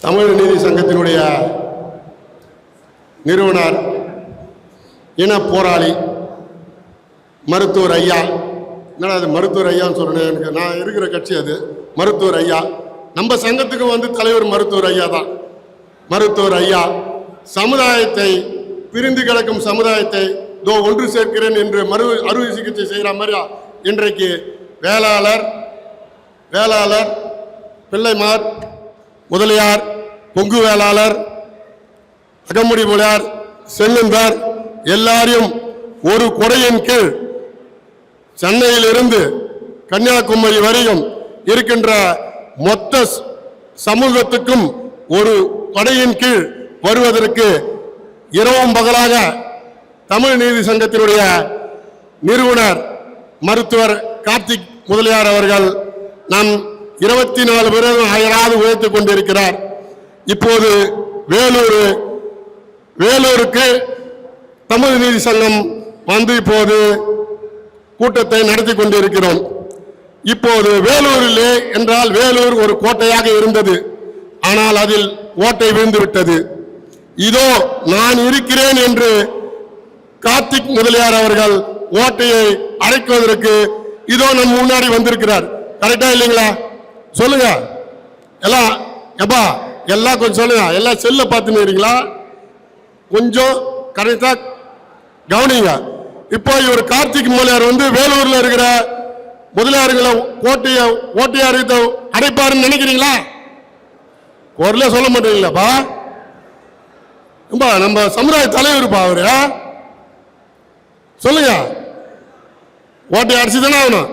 தமிழ் நீதி சங்கத்தினுடைய நிறுவனர் இன போராளி மருத்துவர் ஐயா. என்னடா அது மருத்துவர் ஐயான்னு சொல்றேன் எனக்கு நான் இருக்கிற கட்சி அது. மருத்துவர் ஐயா. நம்ம சங்கத்துக்கு வந்து தலைவர் மருத்துவர் ஐயா தான். மருத்துவர் ஐயா சமுதாயத்தை பிரிந்து கிடக்கும் சமுதாயத்தை தோ ஒன்று சேர்க்கிறேன் என்று மறு அறுவை சிகிச்சை செய்கிற மாதிரியா? இன்றைக்கு வேளாளர் வேளாளர் பிள்ளைமார் முதலியார் பொங்கு வேளாளர் அகமுடி புலியார் செங்கன்பர் எல்லாரையும் ஒரு கொடையின் கீழ் சென்னையிலிருந்து கன்னியாகுமரி வரையும் இருக்கின்ற மொத்த சமூகத்துக்கும் ஒரு கொடையின் கீழ் வருவதற்கு இரவும் பகலாக தமிழ் நீதி சங்கத்தினுடைய நிறுவனர் மருத்துவர் கார்த்திக் முதலியார் அவர்கள் நம் இருபத்தி நாலு பேரும் அயராது உயர்த்தி கொண்டிருக்கிறார். இப்போது வேலூர் வேலூருக்கு தமிழ் நீதி சங்கம் வந்து இப்போது கூட்டத்தை நடத்தி கொண்டிருக்கிறோம். இப்போது வேலூரிலே என்றால் வேலூர் ஒரு கோட்டையாக இருந்தது. ஆனால் அதில் ஓட்டை விழுந்துவிட்டது. இதோ நான் இருக்கிறேன் என்று கார்த்திக் முதலியார் அவர்கள் ஓட்டையை அடைக்குவதற்கு இதோ நம் முன்னாடி வந்திருக்கிறார். கரெக்டா இல்லைங்களா? சொல்லுங்க. எல்லாம் எப்பா எல்லாம் கொஞ்சம் சொல்லுங்க. எல்லாம் செல்ல பார்த்துன்னு இருக்கீங்களா கொஞ்சம் கரெக்டாக கவனிங்க. இப்போ இவர் கார்த்திக் மூலையார் வந்து வேலூர்ல இருக்கிற முதலியார்களை ஓட்டிய ஓட்டையார் அடைப்பாருன்னு நினைக்கிறீங்களா? குரல சொல்ல மாட்டீங்களாப்பா. நம்ம சமுதாய தலைவருப்பா அவரு? சொல்லுங்க. ஓட்டையை அடிச்சு தானே ஆகணும்.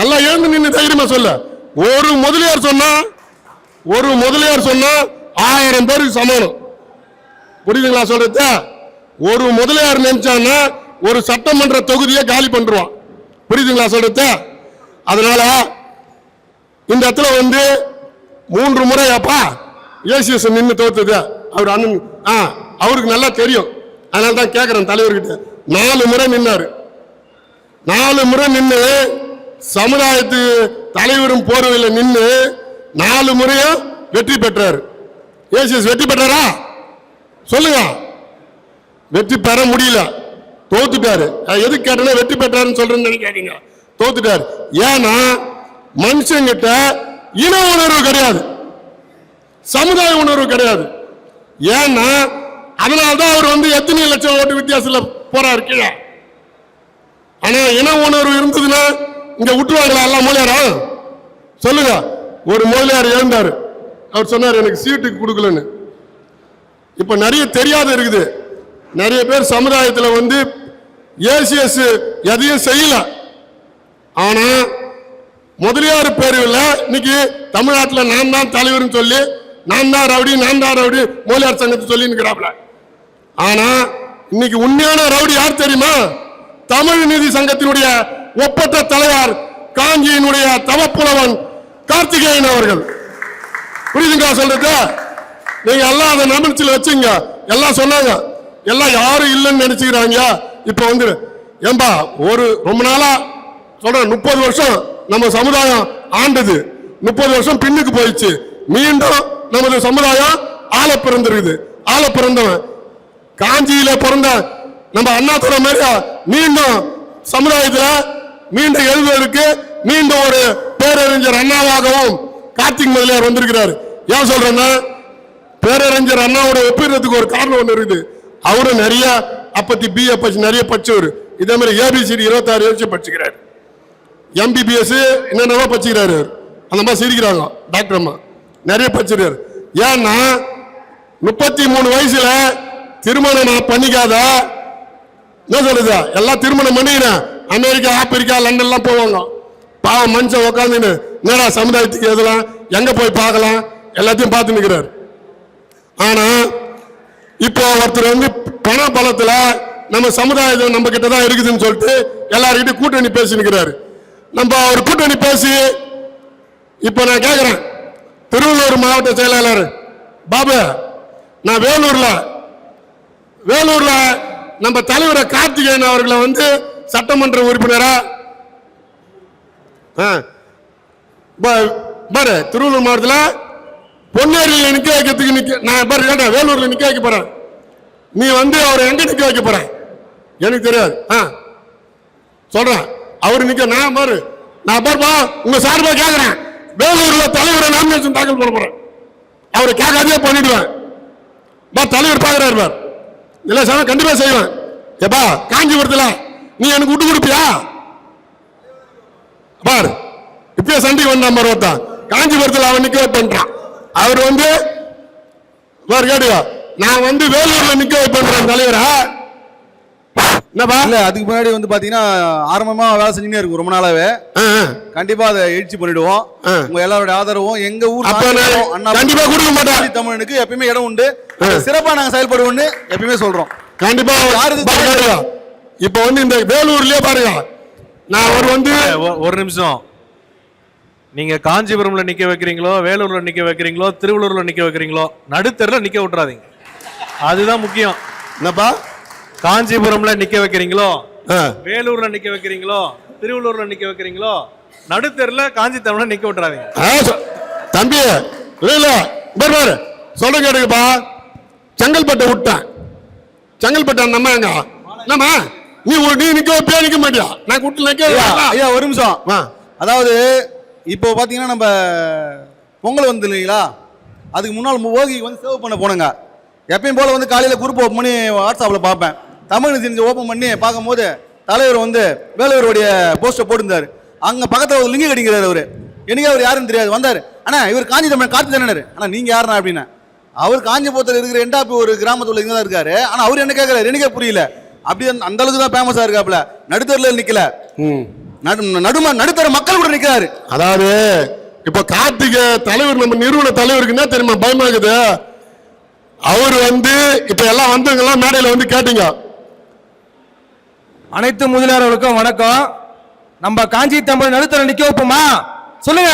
நல்லா எழுந்து நின்று தைரியமா சொல்ல. ஒரு முதலியார் சொன்னா ஒரு முதலியார் சொன்னா ஆயிரம் பேருக்கு சமானம் புரியுதுங்களா சொல்றது? ஒரு முதலியார் நினைச்சான்னா ஒரு சட்டமன்ற தொகுதியை காலி பண்றான் புரியுதுங்களா சொல்றது? அதனால இந்த இடத்துல வந்து மூன்று முறை அப்பா ஏசிஎஸ் நின்று தோத்துது. அவர் அண்ணன் ஆ அவருக்கு நல்லா தெரியும். அதனால தான் கேட்குறேன் தலைவர்கிட்ட. நாலு முறை நின்னார். நாலு முறை நின்று சமுதாயத்து தலைவரும் போர்வையில் நின்று நாலு முறையும் வெற்றி பெற்றார். ஏசிஎஸ் வெற்றி பெற்றாரா? சொல்லுங்க. வெற்றி பெற முடியல. தோத்துட்டாரு. எது எதுக்கு கேட்டேன்னா வெற்றி பெற்றாருன்னு சொல்றேன்னு நினைக்காதீங்க தோத்துட்டாரு. ஏன்னா மனுஷங்கிட்ட இன உணர்வு கிடையாது. சமுதாய உணர்வு கிடையாது. ஏன்னா அதனால்தான் அவர் வந்து எத்தனை லட்சம் ஓட்டு வித்தியாசத்துல போறாரு கீழே. ஆனா இன உணர்வு இருந்ததுன்னா இங்க விட்டுருவாங்களா எல்லாம் மூலியாரா சொல்லுங்க. ஒரு மூலியார் எழுந்தாரு அவர் சொன்னார் எனக்கு சீட்டுக்கு கொடுக்கலன்னு. இப்ப நிறைய தெரியாத இருக்குது. நிறைய பேர் சமுதாயத்தில் வந்து ஏசிஎஸ் எதையும் செய்யல. ஆனா முதலியார் பேருல இன்னைக்கு தமிழ்நாட்டில் நான் தான் தலைவர்னு சொல்லி நான் தான் ரவுடி நான் தான் ரவுடி முதலியார் சங்கத்தை சொல்லி இருக்கிறாப்ல ஆனா இன்னைக்கு உண்மையான ரவுடி யார் தெரியுமா? தமிழ் நீதி சங்கத்தினுடைய ஒப்பற்ற தலைவர் காஞ்சியினுடைய தவப்புலவன் கார்த்திகேயன் அவர்கள். புரியுதுங்களா சொல்றது? நீங்க எல்லாம் அதை நம்பிச்சில வச்சுங்க. எல்லாம் சொன்னாங்க. எல்லாம் யாரும் இல்லைன்னு நினைச்சுக்கிறாங்க. இப்ப வந்து ஏம்பா ஒரு ரொம்ப நாளா சொல்ற முப்பது வருஷம் நம்ம சமுதாயம் ஆண்டது. முப்பது வருஷம் பின்னுக்கு போயிடுச்சு. மீண்டும் நமது சமுதாயம் ஆள பிறந்திருக்குது. ஆள பிறந்தவன். காஞ்சியில பிறந்த நம்ம அண்ணா துறை மாதிரியா மீண்டும் சமுதாயத்துல மீண்டும் எழுதுவதற்கு மீண்டும் ஒரு பேரறிஞர் அண்ணாவாகவும் கார்த்திக் முதலியார் வந்திருக்கிறார். ஏன் சொல்றேன்னா பேரறிஞர் அண்ணாவோட ஒப்பிடுறதுக்கு ஒரு காரணம் ஒன்று இருக்குது. அவரும் நிறைய அப்பத்தி பிஏ படிச்சு நிறைய படிச்சவர். இதே மாதிரி ஏபிசிடி இருபத்தாறு வருஷம் படிச்சுக்கிறார். எம்பிபிஎஸ் என்னென்னவோ படிச்சுக்கிறாரு அவர். அந்த மாதிரி சிரிக்கிறாங்க. டாக்டர் அம்மா நிறைய படிச்சிருக்காரு. ஏன்னா முப்பத்தி மூணு வயசுல திருமணம் நான் பண்ணிக்காத என்ன சொல்லுது எல்லாம் திருமணம் பண்ணிக்கிறேன். அமெரிக்கா ஆப்பிரிக்கா லண்டன்லாம் போவாங்க. பாவம் மனுஷன் உட்காந்துன்னு நேரா சமுதாயத்துக்கு எதெல்லாம் எங்கே போய் பார்க்கலாம்? எல்லாத்தையும் பார்த்து நிற்கிறார் ஆனால் இப்போ ஒருத்தர் வந்து பண பலத்தில் நம்ம சமுதாயம் நம்ம கிட்ட தான் இருக்குதுன்னு சொல்லிட்டு எல்லாருக்கிட்டையும் கூட்டணி பேசி நிற்கிறாரு நம்ம ஒரு கூட்டணி பேசி இப்போ நான் கேட்குறேன் திருவள்ளூர் மாவட்ட செயலாளர் பாபு நான் வேலூரில் வேலூரில் நம்ம தலைவர் கார்த்திகேயன் அவர்களை வந்து சட்டமன்ற உறுப்பினரா? ஆ, பா- பாரு திருவள்ளூர் மாவட்டத்தில் பொன்னேரியில் நிக்க வைக்கிறதுக்கு நிக்க நான் பாரு கேட்டேன் வேலூரில் நிக்க வைக்க போறேன் நீ வந்து அவரை எங்க நிக்க வைக்க போற? எனக்கு தெரியாது. ஆ. சொல்றேன் அவர் நிக்க நான் பாரு நான் பாருப்பா உங்க சார்பாக கேட்குறேன் வேலூரில் தலைவரை நாமினேஷன் தாக்கல் பண்ண போறேன். அவரை கேட்காதே பண்ணிடுவேன். பா தலைவர் பாக்குறாரு பார். இல்லை சார் கண்டிப்பாக செய்வேன். ஏப்பா காஞ்சிபுரத்தில் நீ எனக்கு விட்டு கொடுப்பியா? பார் இப்பயே சண்டைக்கு வந்தான் பார் ஒருத்தன். காஞ்சிபுரத்துல அவன் நிக்க வைப்பேன்றான் அவர் வந்து பார் கேட்டுக்கோ நான் வந்து வேலூர்ல நிக்க வைப்பேன் தலைவரா. என்னப்பா? இல்ல அதுக்கு முன்னாடி வந்து பாத்தீங்கன்னா ஆரம்பமா வேலை செஞ்சுனே இருக்கும் ரொம்ப நாளாவே. கண்டிப்பா அதை எழுச்சி பண்ணிடுவோம். உங்க எல்லாரோட ஆதரவும் எங்க ஊர் கண்டிப்பா கொடுக்க மாட்டேன். ஆதி தமிழனுக்கு எப்பயுமே இடம் உண்டு. சிறப்பா நாங்க செயல்படுவோம்னு எப்பயுமே சொல்றோம். கண்டிப்பா. யாரு. இப்ப வந்து இந்த வேலூர்லயே பாருங்க. நான் அவர் வந்து ஒரு நிமிஷம். நீங்க காஞ்சிபுரம்ல நிக்க வைக்கிறீங்களோ வேலூர்ல நிக்க வைக்கிறீங்களோ திருவள்ளூர்ல நிக்க வைக்கிறீங்களோ நடுத்தெருல நிக்க விட்டுறாதீங்க. அதுதான் முக்கியம். என்னப்பா? காஞ்சிபுரம்ல நிக்க வைக்கிறீங்களோ. வேலூர்ல நிக்க வைக்கிறீங்களோ திருவள்ளூர்ல நிக்க வைக்கிறீங்களோ நடுத்தெருல காஞ்சி தமிழ்ல நிக்க விட்டுறாதீங்க. தம்பி இல்ல பாரு. சொல்ற கேட்டுக்கப்பா. செங்கல்பட்டை விட்டேன். செங்கல்பட்டை நம்ம எங்க? என்னம்மா? நீ ஒரு- நீ நிக்க பேர் நிக்க மாட்டியா? நான் கூட்டு நிக்க ஐயா, ஒரு நிமிஷம். அதாவது இப்போ பாத்தீங்கன்னா நம்ம பொங்கல் வந்து இல்லைங்களா? அதுக்கு முன்னால் ஓகி வந்து சேவ் பண்ண போனங்க. எப்பயும் போல வந்து காலையில் குரூப் ஓப்பன் பண்ணி வாட்ஸ்அப்பில் பார்ப்பேன். தமிழ் தெரிஞ்சு ஓப்பன் பண்ணி பார்க்கும்போது தலைவர் வந்து வேலூருடைய போஸ்டர் போட்டிருந்தார். அங்கே பக்கத்தில் ஒரு லிங்க கிடைக்கிறார் அவர். எனக்கு அவர் யாருன்னு தெரியாது. வந்தார். அண்ணா இவர் காஞ்சி தமிழ் காத்து தானே ஆனால் நீங்கள் யாருண்ணா அப்படின்னா. அவர் காஞ்சிபுரத்தில் இருக்கிற எண்டாப்பி ஒரு கிராமத்தில் இங்கே தான் இருக்காரு. ஆனால் அவர் என்ன கேட்குறாரு? எனக்கே புரியல. அப்படி அந்த- அளவுக்கு தான் ஃபேமஸா இருக்காப்ல நடுத்தரில் நிக்கல. ம். நடு நடும நடுத்தர மக்கள் கூட நிக்கிறாரு. அதாவது இப்ப கார்த்திகை தலைவர் நம்ம நிறுவன தலைவருக்கு என்ன தெரியுமா பயமா இருக்குது அவர் வந்து இப்ப எல்லாம் வந்தவங்க எல்லாம் மேடையில வந்து கேட்டீங்க. அனைத்து முதலியார்களுக்கும் வணக்கம். நம்ம காஞ்சி தமிழ் நடுத்தர நிக்க வைப்போமா? சொல்லுங்க.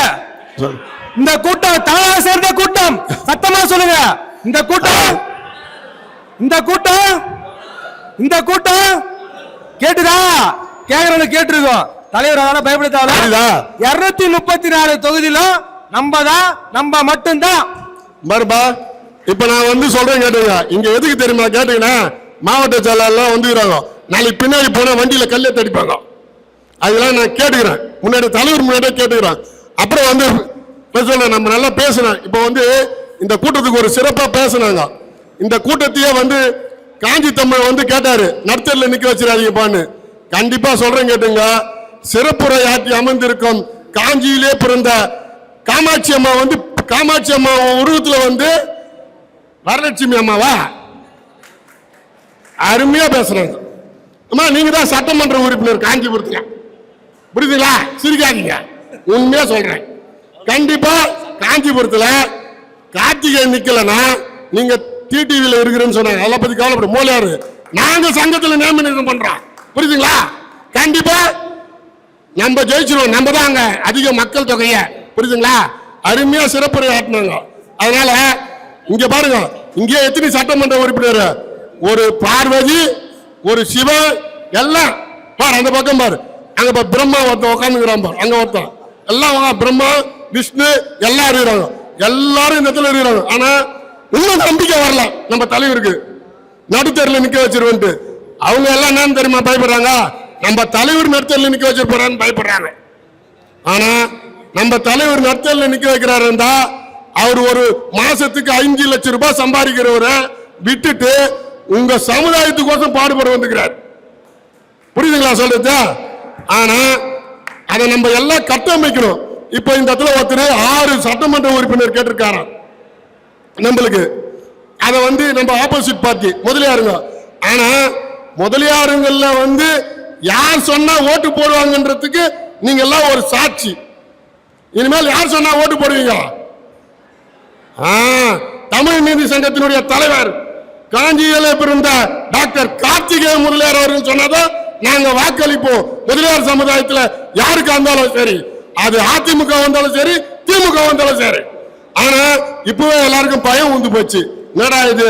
சொல். இந்த கூட்டம் தானா சேர்ந்த கூட்டம். சத்தமா சொல்லுங்க. இந்த கூட்டம் இந்த கூட்டம் இந்த கூட்டம் கேட்டுதா? கேக்குறவங்க கேட்டிருக்கோம். தலைவர் அதனால பயப்பட புரியுதா? தேவையில்ல இருநூத்தி முப்பத்தி நாலு தொகுதியிலும் நம்ம தான் நம்ம மட்டும்தான் பாருப்பா இப்ப நான் வந்து சொல்றேன் கேட்டுங்க. இங்க எதுக்கு தெரியுமா கேட்டீங்கன்னா மாவட்ட செயலாளர்லாம் வந்துக்கிறாங்க. நாளைக்கு பின்னாடி போனா வண்டியில கல்லை தடிப்பாங்க. அதெல்லாம் நான் கேட்டுக்கிறேன். முன்னாடி தலைவர் முன்னாடியே கேட்டுக்கிறேன். அப்புறம் வந்து சொல்றேன் நம்ம நல்லா பேசினோம் இப்போ வந்து இந்த கூட்டத்துக்கு ஒரு சிறப்பா பேசினாங்க. இந்த கூட்டத்தையே வந்து காஞ்சி தமிழ் வந்து கேட்டாரு நடுத்தரில் நிக்க வச்சிடாதீங்கப்பான்னு கண்டிப்பா சொல்றேன் கேட்டுங்க. சிறப்புரை ஆற்றி அமர்ந்திருக்கும் காஞ்சியிலே பிறந்த காமாட்சி அம்மா வந்து காமாட்சி அம்மா உருவத்துல வந்து வரலட்சுமி அம்மாவா? அருமையா பேசுறாங்க. அம்மா நீங்க தான் சட்டமன்ற உறுப்பினர் காஞ்சிபுரத்துல. புரியுதுங்களா? சிரிக்காதீங்க. உண்மையா சொல்றேன். கண்டிப்பா காஞ்சிபுரத்துல கார்த்திகை நிக்கலன்னா நீங்க டிடிவியில் இருக்கிறேன்னு சொன்னாங்க. அதெல்லாம் பத்தி கவலைப்படும் மோலியாரு நாங்க சங்கத்தில் நியமனம் பண்றோம். புரியுதுங்களா? கண்டிப்பா நம்ம ஜெயிச்சிருவோம். நம்ம தான் அங்க அதிக மக்கள் தொகைய. புரியுதுங்களா? அருமையா சிறப்புரை ஆட்டினாங்க. அதனால இங்க பாருங்க. இங்க எத்தனை சட்டமன்ற உறுப்பினர்? ஒரு பார்வதி ஒரு சிவன் எல்லாம். பாரு அந்த பக்கம் பாரு. அங்க பாரு பிரம்மா ஒருத்தன் உட்காந்துக்கிறான் பாரு. அங்க ஒருத்தன். எல்லாம் பிரம்மா விஷ்ணு எல்லாம் இருக்கிறாங்க. எல்லாரும் இந்த இடத்துல இருக்கிறாங்க. ஆனா இன்னும் நம்பிக்கை வரலாம். நம்ம தலைவருக்கு நடுத்தரில் நிக்க வச்சிருவன்ட்டு. அவங்க எல்லாம் என்னன்னு தெரியுமா பயப்படுறாங்க? நம்ம தலைவர் நடுத்தரில் நிக்க வச்சிருப்பாரான்னு பயப்படுறாங்க. ஆனா நம்ம தலைவர் நடுத்தரில் நிக்க வைக்கிறாரு அவர் ஒரு மாசத்துக்கு அஞ்சு லட்சம் ரூபாய் சம்பாதிக்கிறவரை விட்டுட்டு உங்க சமுதாயத்துக்கோசம் பாடுபட வந்துக்கிறார். புரியுதுங்களா சொல்றது? ஆனா அதை நம்ம எல்லாம் கட்டமைக்கணும். இப்ப இந்த இடத்துல ஒருத்தர் ஆறு சட்டமன்ற உறுப்பினர் கேட்டிருக்காராம். நம்மளுக்கு. அதை வந்து நம்ம ஆப்போசிட் பார்ட்டி முதலியாருங்க. ஆனா முதலியாருங்கள்ல வந்து யார் சொன்னா ஓட்டு போடுவாங்கன்றதுக்கு நீங்க எல்லாம் ஒரு சாட்சி. இனிமேல் யார் சொன்னா ஓட்டு போடுவீங்க? ஆ, தமிழ் நீதி சங்கத்தினுடைய தலைவர் காஞ்சியிலே பிறந்த டாக்டர் கார்த்திகேய முதலியார் அவர்கள் சொன்னதான் நாங்க வாக்களிப்போம். முதலியார் சமுதாயத்துல யாருக்கு இருந்தாலும் சரி அது அதிமுக வந்தாலும் சரி திமுக வந்தாலும் சரி. ஆனா இப்பவே எல்லாருக்கும் பயம் உந்து போச்சு. என்னடா இது?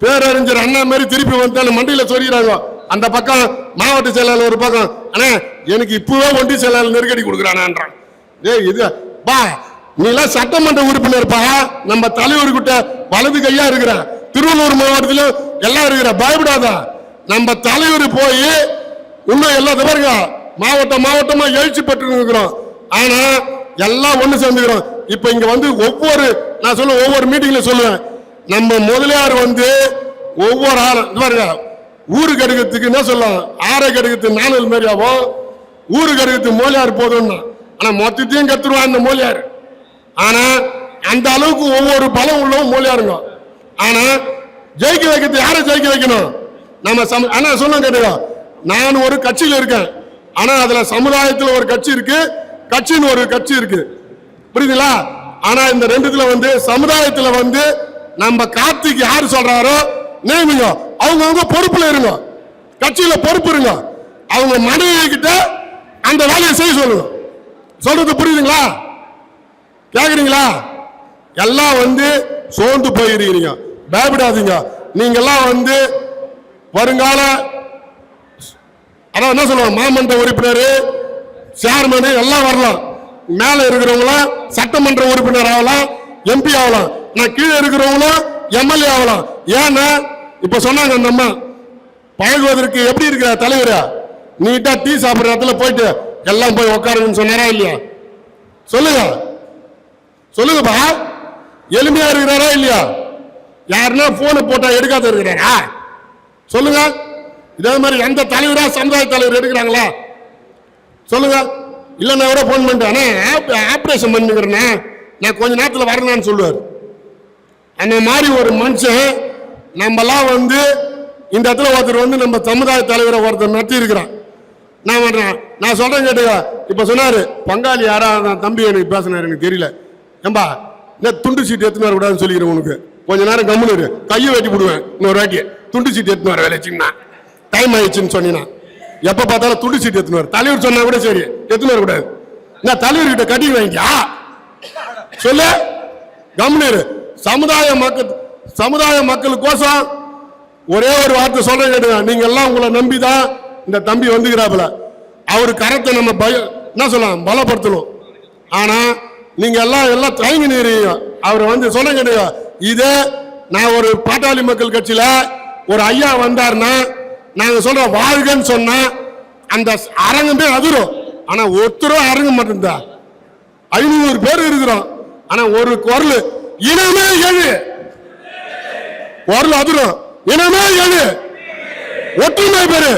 பேரறிஞர் அண்ணா மாதிரி திருப்பி வந்தாலும் மண்டியில சொல்லிடுறாங்க அந்த பக்கம் மாவட்ட செயலாளர் ஒரு பக்கம் ஆனா எனக்கு இப்பவே ஒண்டி செயலாளர் நெருக்கடி கொடுக்குறானான்றான். ஏ இது பா நீலாம் சட்டமன்ற உறுப்பினர்ப்பா நம்ம தலைவர்கிட்ட வலது கையா இருக்கிற திருவள்ளூர் மாவட்டத்தில் எல்லாம் இருக்கிற பயப்படாத. நம்ம தலைவர் போய் இன்னும் எல்லாத்த பாருங்க மாவட்டம் மாவட்டமா எழுச்சி பெற்று இருக்கிறோம். ஆனா எல்லாம் ஒண்ணு சேர்ந்துக்கிறோம். இப்ப இங்க வந்து ஒவ்வொரு நான் சொல்ல ஒவ்வொரு மீட்டிங்ல சொல்லுவேன். நம்ம முதலியார் வந்து ஒவ்வொரு ஆறு இது பாருங்க ஊருக்கு எடுக்கிறதுக்கு என்ன சொல்லலாம் ஆரை கடுகத்து நானூறு மாரி ஊரு கடுகத்து எடுக்கிறதுக்கு மோலியார் போதும்னா. ஆனா மொத்தத்தையும் கத்துருவான் அந்த மோலியார் ஆனா அந்த அளவுக்கு ஒவ்வொரு பலம் உள்ளவும் மொழியாருங்க ஆனா ஜெயிக்க வைக்கிறது யாரை ஜெயிக்க வைக்கணும்? நம்ம சம ஆனா சொன்ன கேட்டுக்கோ. நான் ஒரு கட்சியில இருக்கேன். ஆனா அதுல சமுதாயத்துல ஒரு கட்சி இருக்கு கட்சின்னு ஒரு கட்சி இருக்கு. புரியுதுங்களா? ஆனா இந்த ரெண்டுத்துல வந்து சமுதாயத்துல வந்து நம்ம கார்த்திக் யார் சொல்றாரோ நியமிங்க அவங்க அவங்க பொறுப்புல இருங்க. கட்சியில பொறுப்பு இருங்க. அவங்க மனைவி கிட்ட அந்த வேலையை செய்ய சொல்லுங்க. சொல்றது புரியுதுங்களா? கேக்குறீங்களா? எல்லாம் வந்து சோர்ந்து போயிருக்கிறீங்க. பயப்படாதீங்க. நீங்கெல்லாம் வந்து வருங்கால அதான் என்ன சொல்லுவாங்க? மாமன்ற உறுப்பினர் சேர்மனு எல்லாம் வரலாம். மேல இருக்கிறவங்களாம் சட்டமன்ற உறுப்பினர் ஆகலாம் எம்பி ஆகலாம். நான் கீழே இருக்கிறவங்களும் எம்எல்ஏ ஆகலாம். ஏன்னா இப்ப சொன்னாங்க அந்த அம்மா பழகுவதற்கு எப்படி இருக்கிற தலைவரா? நீட்டா டீ சாப்பிடுற இடத்துல போயிட்டு எல்லாம் போய் உட்காருங்கன்னு சொன்னாரா இல்லையா? சொல்லுங்க. சொல்லுங்கப்பா. எளிமையா இருக்கிறாரா இல்லையா? யாருன்னா போனை போட்டா எடுக்காத இருக்கிறாரா? சொல்லுங்க. இதே மாதிரி எந்த தலைவரா சமுதாய தலைவர் எடுக்கிறாங்களா? சொல்லுங்க. இல்லை நான் கூட ஃபோன் பண்ணிட்டேன் ஆனால் ஆப்ரேஷன் பண்ணிக்கிறேண்ணே. நான் கொஞ்ச நேரத்தில் வரணும்னு சொல்லுவார். அந்த மாதிரி ஒரு மனுஷன் நம்மலாம் வந்து இந்த இடத்துல ஒருத்தர் வந்து நம்ம சமுதாய தலைவரை ஒருத்தர் நடத்தி இருக்கிறான் நான் பண்ணுறேன் நான் சொல்கிறேன் கேட்டுக்க. இப்போ சொன்னார் பங்காளி யாரா நான் தம்பி எனக்கு பேசினார் எனக்கு தெரியல. ஏம்பா என்ன துண்டு சீட்டு எடுத்துன்னு வரக்கூடாதுன்னு சொல்லிக்கிறேன் உனக்கு. கொஞ்ச நேரம் கம்முனு இரு. கையை வெட்டி விடுவேன் இன்னொரு வாட்டி துண்டு சீட்டு எடுத்துன்னு வர வேலைச்சின்னா டைம் ஆயிடுச்சுன்னு சொன்னீங்கன்னா எப்ப பார்த்தாலும் துண்டு சீட்டு எடுத்துன்னு தலைவர் சொன்னா கூட சரி. எடுத்துன்னு கூடாது. நான் தலைவர்கிட்ட கட்டி வாங்கியா சொல்லு. கம்முனு சமுதாய மக்கள் சமுதாய மக்களுக்கோசம் ஒரே ஒரு வார்த்தை சொல்றேன் கேட்டுங்க. நீங்க எல்லாம் உங்களை நம்பி தான் இந்த தம்பி வந்துக்கிறாப்புல. அவர் கரத்தை நம்ம பய என்ன சொல்லலாம் பலப்படுத்தணும். ஆனா நீங்க எல்லாம் எல்லாம் தயங்கி நிறீங்க அவர் வந்து சொன்ன கேட்டுங்க. இதே நான் ஒரு பாட்டாளி மக்கள் கட்சியில ஒரு ஐயா வந்தாருன்னா நாங்கள் சொல்ற வாழ்கன்னு சொன்னா அந்த அரங்கமே அதிரும். ஆனா ஒருத்தரும் அரங்க மாட்டேன்தா ஐநூறு பேர் இருக்கிறோம். ஆனா ஒரு குரல் இனமே எழு குரல் அதிரும். இனமே எழு ஒற்றுமை பெரு.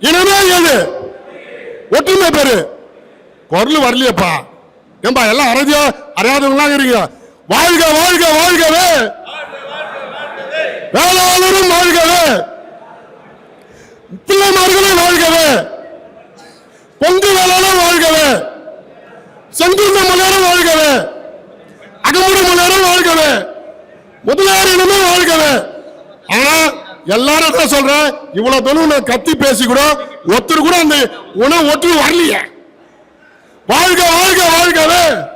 இனமே எழு ஒற்றுமை பெரு. குரல் வரலையப்பா. ஏம்பா எல்லாம் அறதியா அறியாதவங்களா இருக்கீங்க. வாழ்க வாழ்க வாழ்கவே. வேளாளரும் வாழ்கவே. பிள்ளைமார்களும் வாழ்கவே. பொங்கு வேளாளரும் வாழ்கவே. செங்குந்த மலரும் வாழ்கவே. அகமுடி மலரும் வாழ்கவே. முதலாளினமே வாழ்கவே. ஆனா எல்லாரும் தான் சொல்றேன் இவ்வளவு தூரம் நான் கத்தி பேசி கூட ஒருத்தர் கூட அந்த உணவு ஒற்று வரலையே. வாழ்க வாழ்க வாழ்கவே.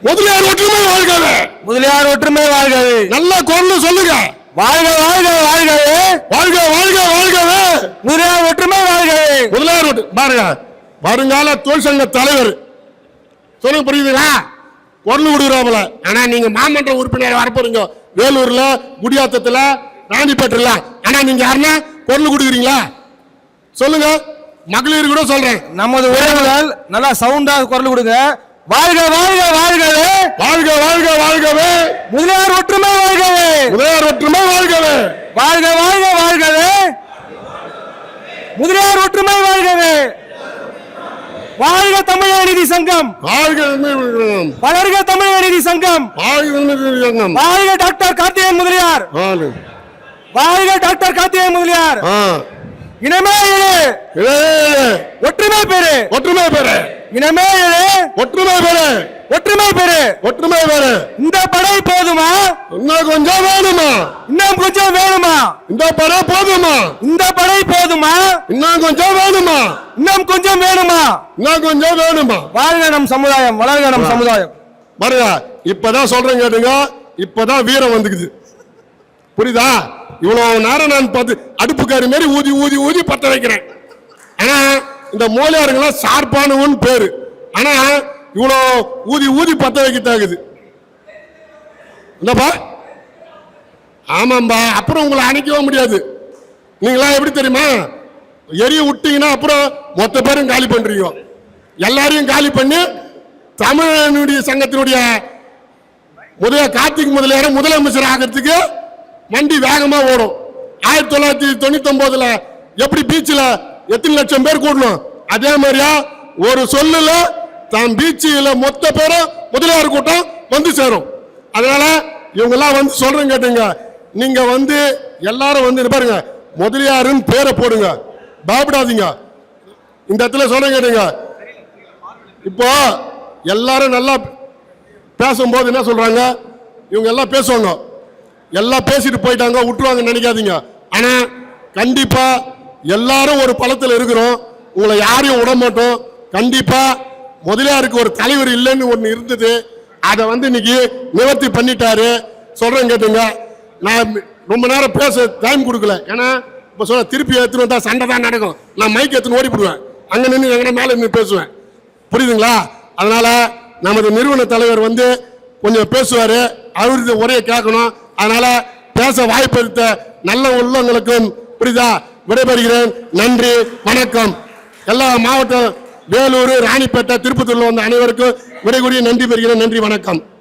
முதலியார் ஒற்றுமை வாழ்கவே. முதலியார் ஒற்றுமை வாழ்கவே. நல்ல குரல் சொல்லுங்க. வாழ்க வாழ்க வாழ்கவே வாழ்க வாழ்க வாழ்கவே முதலியார் ஒற்றுமை வாழ்கவே முதலியார் ஒற்று- பாருங்க. வருங்கால தொழிற்சங்க தலைவர். சொல்லுங்க புரியுதுங்களா? குரல் விடுறாப்புல ஆனா நீங்க மாமன்ற உறுப்பினர் வரப்போறீங்க. வேலூர்ல குடியாத்தத்துல ராணிப்பேட்டில். ஆனா நீங்க யாருன்னா குரல் கொடுக்குறீங்களா? சொல்லுங்க. மகளிர் கூட சொல்றேன். நமது உறவுகள் நல்லா சவுண்டா குரல் கொடுங்க. வாழ்க வாழ்க வாழ்கவே. வாழ்க வாழ்க வாழ்கவே. முதலியார் ஒற்றுமை வாழ்கவே. முதலியார் ஒற்றுமை வாழ்கவே. வாழ்க வாழ்க வாழ்கவே. முதலியார் ஒற்றுமை வாழ்கவே. வாழ்க தமிழக நீதி சங்கம். வாழ்க. வளர்க தமிழக நீதி சங்கம். வாழ்க டாக்டர் கார்த்திகேயன் முதலியார். வாழ்க. டாக்டர் கார்த்திகேயன் முதலியார். ஆ. இனமே ஒற்றுமை பெறு. ஒற்றுமை பெறு. இனமே ஒற்றுமை பெறு ஒற்றுமை பெறு ஒற்றுமை பெறு இந்த படை போதுமா? இன்னும் கொஞ்சம் வேணுமா? இன்னும் கொஞ்சம் வேணுமா? இந்த படம் போதுமா? இந்த படை போதுமா? இன்னும் கொஞ்சம் வேணுமா? இன்னும் கொஞ்சம் வேணுமா? இன்னும் கொஞ்சம் வேணுமா? வாழ்க நம் சமுதாயம் வளர்க நம் சமுதாயம். பாருங்க இப்பதான் சொல்றேன் கேட்டுங்க இப்பதான் வீரம் வந்துக்குது. புரியுதா? இவ்வளவு நேரம் நான் பார்த்து அடுப்புக்காரி மாதிரி ஊதி ஊதி ஊதி பத்த வைக்கிறேன். ஆனா இந்த மோலியாருங்கெல்லாம் சார்பானவன் பேரு. ஆனா இவ்வளோ ஊதி ஊதி பத்த வைக்க தாக்குது என்னப்பா? ஆமாம்பா அப்புறம் உங்களை அணைக்கவே முடியாது. நீங்களாம் எப்படி தெரியுமா? எரிய விட்டீங்கன்னா அப்புறம் மொத்த பேரும் காலி பண்றீங்க. எல்லாரையும் காலி பண்ணி தமிழனுடைய சங்கத்தினுடைய முதல கார்த்திக் முதலியார முதலமைச்சர் ஆகிறதுக்கு வண்டி வேகமா ஓடும். ஆயிரத்தி தொள்ளாயிரத்தி தொண்ணூத்தி ஒன்பதுல எப்படி பீச்சில் எத்தனை லட்சம் பேர் கூடணும்? அதே மாதிரியா ஒரு சொல்லுல தான் பீச்சில் மொத்த பேரும் முதலியார் கூட்டம் வந்து சேரும். அதனால இவங்கெல்லாம் வந்து சொல்றேன் கேட்டுங்க. நீங்க வந்து எல்லாரும் வந்து பாருங்க முதலியாருன்னு பேரை போடுங்க. பயப்படாதீங்க. இந்த இடத்துல சொல்றேன் கேட்டுங்க. இப்போ எல்லாரும் நல்லா பேசும்போது என்ன சொல்றாங்க? இவங்க எல்லாம் பேசுவாங்க. எல்லாம் பேசிட்டு போயிட்டாங்க விட்டுருவாங்கன்னு நினைக்காதீங்க. ஆனா கண்டிப்பா எல்லாரும் ஒரு பழத்தில் இருக்கிறோம். உங்களை யாரையும் விட மாட்டோம். கண்டிப்பா முதலியாருக்கு ஒரு தலைவர் இல்லைன்னு ஒண்ணு இருந்தது. அதை வந்து இன்னைக்கு நிவர்த்தி பண்ணிட்டாரு. சொல்றேன் கேட்டுங்க. நான் ரொம்ப நேரம் பேச டைம் கொடுக்கல. ஏன்னா இப்போ சொல்ல திருப்பி எடுத்துட்டு வந்தா சண்டை தான் நடக்கும். நான் மைக் எடுத்துன்னு ஓடி போடுவேன். அங்க நின்று எங்கன்னா மேலே நின்று பேசுவேன். புரியுதுங்களா? அதனால நமது நிறுவன தலைவர் வந்து கொஞ்சம் பேசுவாரு. அவருக்கு உரையை கேட்கணும். அதனால பேச வாய்ப்பளித்த நல்ல உள்ளங்களுக்கும் புரியுதா? விடைபெறுகிறேன். நன்றி வணக்கம். எல்லா மாவட்டம் வேலூர் ராணிப்பேட்டை திருப்பத்தூர்ல வந்த அனைவருக்கும் விடைகூறிய நன்றி பெறுகிறேன். நன்றி வணக்கம்.